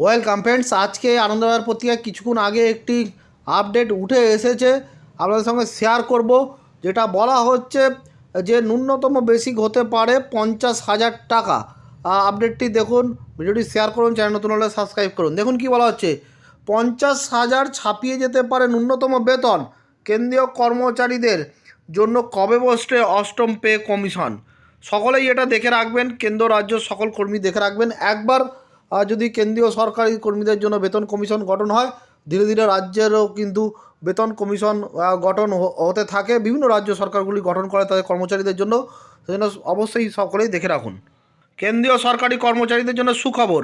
Welcome friends, আজকে আনন্দবাজার পত্রিকায় কিছুক্ষণ আগে একটি আপডেট উঠে এসেছে। আপনাদের সঙ্গে শেয়ার করব, যেটা বলা হচ্ছে যে ন্যূনতম বেসিক হতে পারে পঞ্চাশ হাজার টাকা। আপডেটটি দেখুন, ভিডিওটি শেয়ার করুন চ্যানেল নতুন হলে সাবস্ক্রাইব করুন। দেখুন কি বলা হচ্ছে, পঞ্চাশ হাজার ছাপিয়ে যেতে পারে ন্যূনতম বেতন কেন্দ্রীয় কর্মচারীদের জন্য কবে বসছে অষ্টম পে কমিশন সকলেই এটা দেখে রাখবেন, কেন্দ্র, রাজ্য, সকল কর্মী দেখে রাখবেন। একবার আহ, যদি কেন্দ্রীয় সরকারি কর্মীদের জন্য বেতন কমিশন গঠন হয় ধীরে ধীরে রাজ্যেরও কিন্তু বেতন কমিশন গঠন হতে থাকে। বিভিন্ন রাজ্য সরকারগুলি গঠন করে তাদের কর্মচারীদের জন্য। সেজন্য অবশ্যই সকলেই দেখে রাখুন। কেন্দ্রীয় সরকারি কর্মচারীদের জন্য সুখবর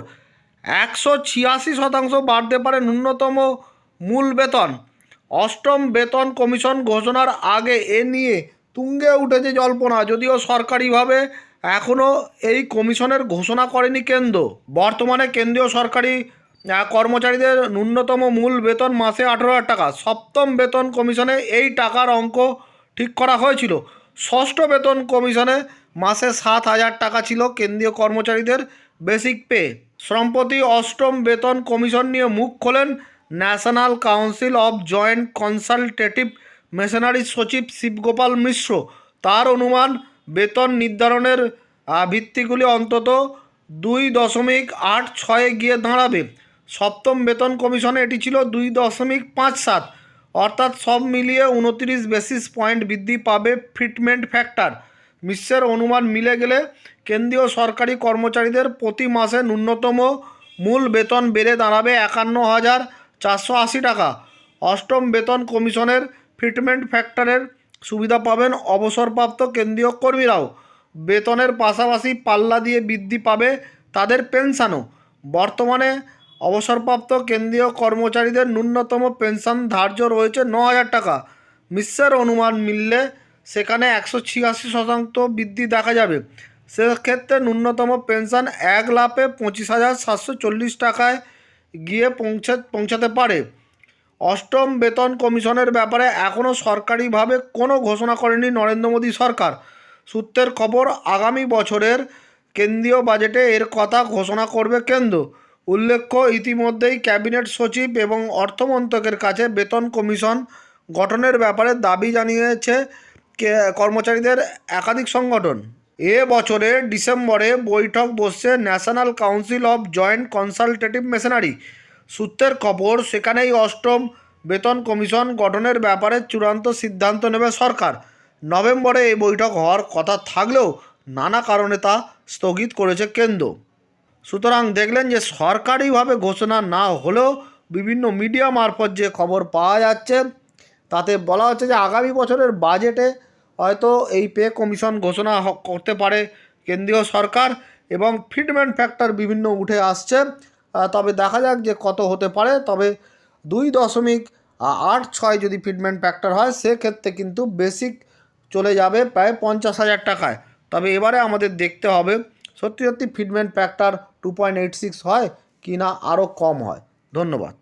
একশো ছিয়াশি শতাংশ বাড়তে পারে ন্যূনতম মূল বেতন। অষ্টম বেতন কমিশন ঘোষণার আগে এ নিয়ে তুঙ্গে উঠেছে জল্পনা। যদিও সরকারিভাবে এখনও এই কমিশনের ঘোষণা করেনি কেন্দ্র। বর্তমানে কেন্দ্রীয় সরকারি কর্মচারীদের ন্যূনতম মূল বেতন মাসে আঠেরো হাজার টাকা। সপ্তম বেতন কমিশনে এই টাকার অঙ্ক ঠিক করা হয়েছিল। ষষ্ঠ বেতন কমিশনে মাসে সাত হাজার টাকা ছিল কেন্দ্রীয় কর্মচারীদের বেসিক পে। সম্প্রতি অষ্টম বেতন কমিশন নিয়ে মুখ খোলেন national council of joint consultative মেশনারির সচিব শিবগোপাল মিশ্র। তার অনুমান বেতন নির্ধারণের ভিত্তিগুলি অন্তত দুই দশমিক আট ছয়ে গিয়ে দাঁড়াবে। সপ্তম বেতন কমিশনে এটি ছিল দুই দশমিক পাঁচ সাত। অর্থাৎ সব মিলিয়ে উনত্রিশ বেসিস পয়েন্ট বৃদ্ধি পাবে ফিটমেন্ট ফ্যাক্টর। মিশ্রের অনুমান মিলে গেলে কেন্দ্রীয় সরকারি কর্মচারীদের প্রতি মাসে ন্যূনতম মূল বেতন বেড়ে দাঁড়াবে একান্ন হাজার চারশো আশি টাকা। অষ্টম বেতন কমিশনের ফিটমেন্ট ফ্যাক্টরের সুবিধা পাবেন অবসরপ্রাপ্ত কেন্দ্রীয় কর্মীরাও। বেতনের পাশাপাশি পাল্লা দিয়ে বৃদ্ধি পাবে তাদের পেনশনও। বর্তমানে অবসরপ্রাপ্ত কেন্দ্রীয় কর্মচারীদের ন্যূনতম পেনশন ধার্য রয়েছে ন হাজার টাকা। মিশ্রের অনুমান মিললে সেখানে একশো ছিয়াশি শতাংশ বৃদ্ধি দেখা যাবে। সেক্ষেত্রে ন্যূনতম পেনশন এক লাফে পঁচিশ হাজার সাতশো চল্লিশ টাকায় গিয়ে পৌঁছে, পৌঁছাতে পারে। অষ্টম বেতন কমিশনের ব্যাপারে এখনও সরকারিভাবে কোনো ঘোষণা করেনি নরেন্দ্র মোদী সরকার। সূত্রের খবর, আগামী বছরের কেন্দ্রীয় বাজেটে এর কথা ঘোষণা করবে কেন্দ্র। উল্লেখ্য, ইতিমধ্যেই ক্যাবিনেট সচিব এবং অর্থমন্ত্রকের কাছে বেতন কমিশন গঠনের ব্যাপারে দাবি জানিয়েছে কর্মচারীদের একাধিক সংগঠন। এ বছরে ডিসেম্বরে বৈঠক বসছে national council of joint consultative machinery. সূত্রের খবর, সেখানেই অষ্টম বেতন কমিশন গঠনের ব্যাপারে চূড়ান্ত সিদ্ধান্ত নেবে সরকার। নভেম্বরে এই বৈঠক হওয়ার কথা থাকলেও নানা কারণে তা স্থগিত করেছে কেন্দ্র। সুতরাং দেখলেন যে সরকারিভাবে ঘোষণা না হলেও বিভিন্ন মিডিয়া মারফত যে খবর পাওয়া যাচ্ছে, তাতে বলা হচ্ছে যে আগামী বছরের বাজেটে হয়তো এই পে কমিশন ঘোষণা করতে পারে কেন্দ্রীয় সরকার এবং ফিটমেন্ট ফ্যাক্টর বিভিন্ন উঠে আসছে। তবে দেখা যাক যে কত হতে পারে। তবে দুই দশমিক আট ছয় যদি ফিটমেন্ট ফ্যাক্টর হয়, সেক্ষেত্রে কিন্তু বেসিক চলে যাবে প্রায় পঞ্চাশ হাজার টাকায়। তবে এবারে আমাদের দেখতে হবে, সত্যি সত্যি fitment factor two point eight six হয় কি না আরও কম হয়। ধন্যবাদ।